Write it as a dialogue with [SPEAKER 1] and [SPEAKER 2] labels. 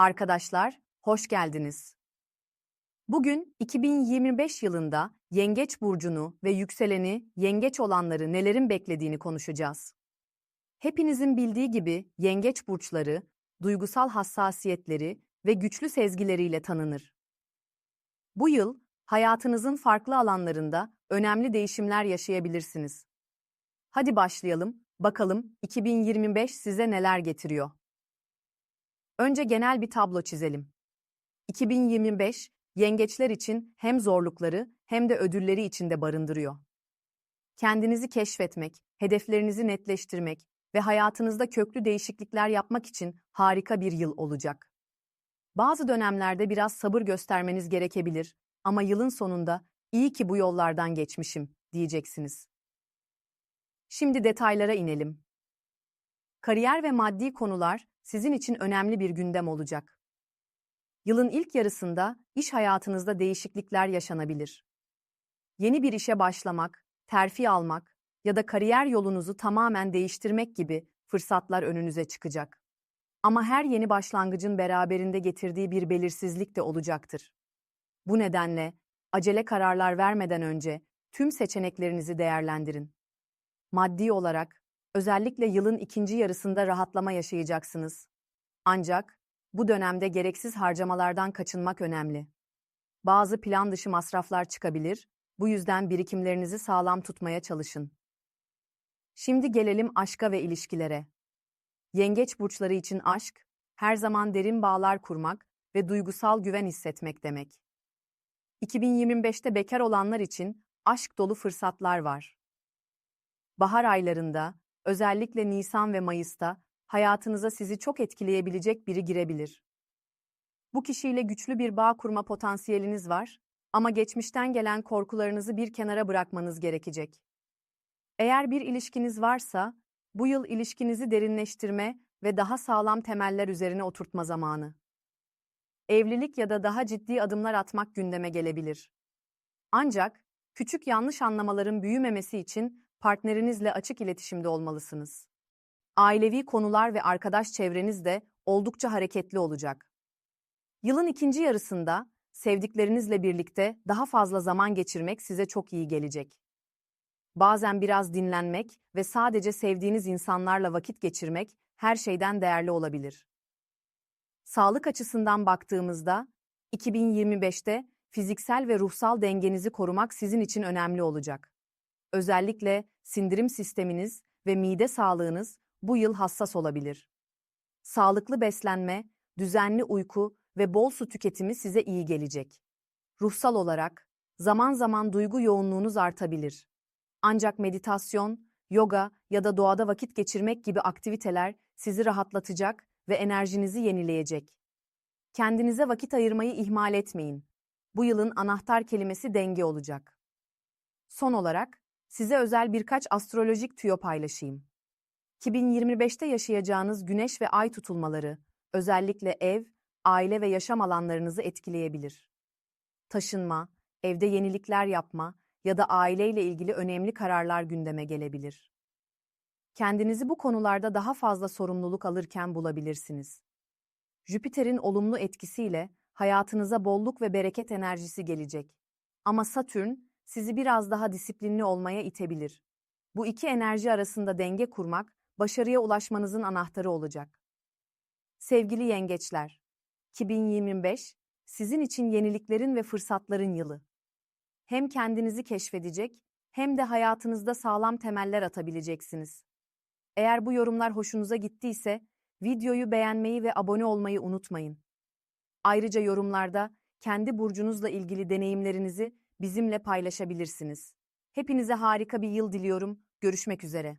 [SPEAKER 1] Arkadaşlar, hoş geldiniz. Bugün 2025 yılında Yengeç burcunu ve yükseleni Yengeç olanları nelerin beklediğini konuşacağız. Hepinizin bildiği gibi Yengeç burçları duygusal hassasiyetleri ve güçlü sezgileriyle tanınır. Bu yıl hayatınızın farklı alanlarında önemli değişimler yaşayabilirsiniz. Hadi başlayalım. Bakalım 2025 size neler getiriyor. Önce genel bir tablo çizelim. 2025, yengeçler için hem zorlukları hem de ödülleri içinde barındırıyor. Kendinizi keşfetmek, hedeflerinizi netleştirmek ve hayatınızda köklü değişiklikler yapmak için harika bir yıl olacak. Bazı dönemlerde biraz sabır göstermeniz gerekebilir ama yılın sonunda iyi ki bu yollardan geçmişim diyeceksiniz. Şimdi detaylara inelim. Kariyer ve maddi konular sizin için önemli bir gündem olacak. Yılın ilk yarısında iş hayatınızda değişiklikler yaşanabilir. Yeni bir işe başlamak, terfi almak ya da kariyer yolunuzu tamamen değiştirmek gibi fırsatlar önünüze çıkacak. Ama her yeni başlangıcın beraberinde getirdiği bir belirsizlik de olacaktır. Bu nedenle acele kararlar vermeden önce tüm seçeneklerinizi değerlendirin. Maddi olarak, özellikle yılın ikinci yarısında rahatlama yaşayacaksınız. Ancak bu dönemde gereksiz harcamalardan kaçınmak önemli. Bazı plan dışı masraflar çıkabilir, bu yüzden birikimlerinizi sağlam tutmaya çalışın. Şimdi gelelim aşka ve ilişkilere. Yengeç burçları için aşk, her zaman derin bağlar kurmak ve duygusal güven hissetmek demek. 2025'te bekar olanlar için aşk dolu fırsatlar var. Bahar aylarında, özellikle Nisan ve Mayıs'ta hayatınıza sizi çok etkileyebilecek biri girebilir. Bu kişiyle güçlü bir bağ kurma potansiyeliniz var ama geçmişten gelen korkularınızı bir kenara bırakmanız gerekecek. Eğer bir ilişkiniz varsa, bu yıl ilişkinizi derinleştirme ve daha sağlam temeller üzerine oturtma zamanı. Evlilik ya da daha ciddi adımlar atmak gündeme gelebilir. Ancak küçük yanlış anlamaların büyümemesi için partnerinizle açık iletişimde olmalısınız. Ailevi konular ve arkadaş çevreniz de oldukça hareketli olacak. Yılın ikinci yarısında sevdiklerinizle birlikte daha fazla zaman geçirmek size çok iyi gelecek. Bazen biraz dinlenmek ve sadece sevdiğiniz insanlarla vakit geçirmek her şeyden değerli olabilir. Sağlık açısından baktığımızda 2025'te fiziksel ve ruhsal dengenizi korumak sizin için önemli olacak. Özellikle sindirim sisteminiz ve mide sağlığınız bu yıl hassas olabilir. Sağlıklı beslenme, düzenli uyku ve bol su tüketimi size iyi gelecek. Ruhsal olarak zaman zaman duygu yoğunluğunuz artabilir. Ancak meditasyon, yoga ya da doğada vakit geçirmek gibi aktiviteler sizi rahatlatacak ve enerjinizi yenileyecek. Kendinize vakit ayırmayı ihmal etmeyin. Bu yılın anahtar kelimesi denge olacak. Son olarak size özel birkaç astrolojik tüyo paylaşayım. 2025'te yaşayacağınız güneş ve ay tutulmaları özellikle ev, aile ve yaşam alanlarınızı etkileyebilir. Taşınma, evde yenilikler yapma ya da aileyle ilgili önemli kararlar gündeme gelebilir. Kendinizi bu konularda daha fazla sorumluluk alırken bulabilirsiniz. Jüpiter'in olumlu etkisiyle hayatınıza bolluk ve bereket enerjisi gelecek. Ama Satürn sizi biraz daha disiplinli olmaya itebilir. Bu iki enerji arasında denge kurmak başarıya ulaşmanızın anahtarı olacak. Sevgili yengeçler, 2025 sizin için yeniliklerin ve fırsatların yılı. Hem kendinizi keşfedecek hem de hayatınızda sağlam temeller atabileceksiniz. Eğer bu yorumlar hoşunuza gittiyse videoyu beğenmeyi ve abone olmayı unutmayın. Ayrıca yorumlarda kendi burcunuzla ilgili deneyimlerinizi bizimle paylaşabilirsiniz. Hepinize harika bir yıl diliyorum. Görüşmek üzere.